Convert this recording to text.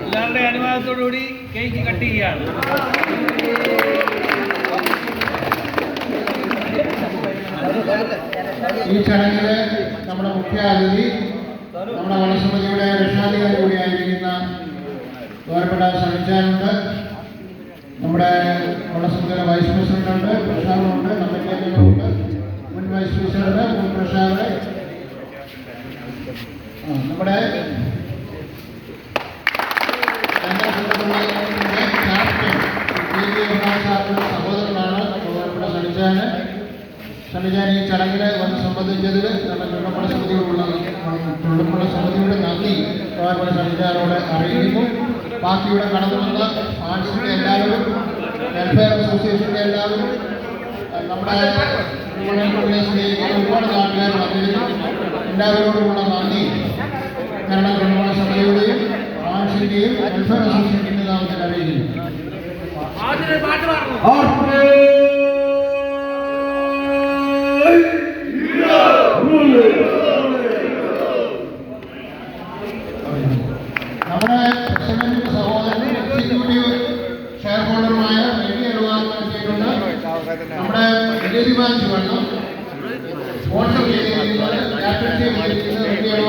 എല്ലാവരുടെ അനുവാദത്തോടുകൂടി cake cut ചെയ്യാണ് ഈ ചടങ്ങിൽ നമ്മുടെ മുഖ്യ അതിഥി നമ്മുടെ വനസമിതിയുടെ രക്ഷാധികാരി കൂടിയായിരിക്കുന്ന വേർപെട്ട സണിച്ചാനുണ്ട് നമ്മുടെ വനസമിതിയുടെ വൈസ് പ്രസിഡന്റ് ഉണ്ട് നമ്മുടെ സഹോദരനാണ് വേർപെട്ട സണിച്ചാന് സന്നിധാന ഈ ചടങ്ങിൽ വന്ന് സംബന്ധിച്ചതിൽ നമ്മുടെ തൊഴിലുറപ്പുള്ള സമിതിയോടുള്ള തൊഴിലുറപ്പുള്ള സമിതിയുടെ നന്ദി പ്രധാനപ്പെട്ട സന്നിധാനോട് അറിയിക്കുന്നു ബാക്കിയുടെ കടന്നു വന്ന ആർട്സിന്റെ എല്ലാവരും വെൽഫെയർ അസോസിയേഷന്റെ എല്ലാവരും നമ്മുടെ ഒരുപാട് നാട്ടുകാർ വന്നിരുന്നു എല്ലാവരോടുമുള്ള നന്ദി. കേരള തൊഴിലുറപ്പുള്ള സഭയുടെയും ആർട്സിന്റെയും വെൽഫെയർ അസോസിയേഷന്റെ നാമത്തിൽ അറിയിക്കുന്നു നമ്മുടെ പ്രസിഡന്റിന്റെ സഹോദരൻ എക്സിക്യൂട്ടീവ് ഷെയർ ഹോൾഡറുമായ റെഡി അറുവാൻ നടത്തിയിട്ടുണ്ട് നമ്മുടെ ബാങ്ക് വെള്ളം സ്പോൺസർ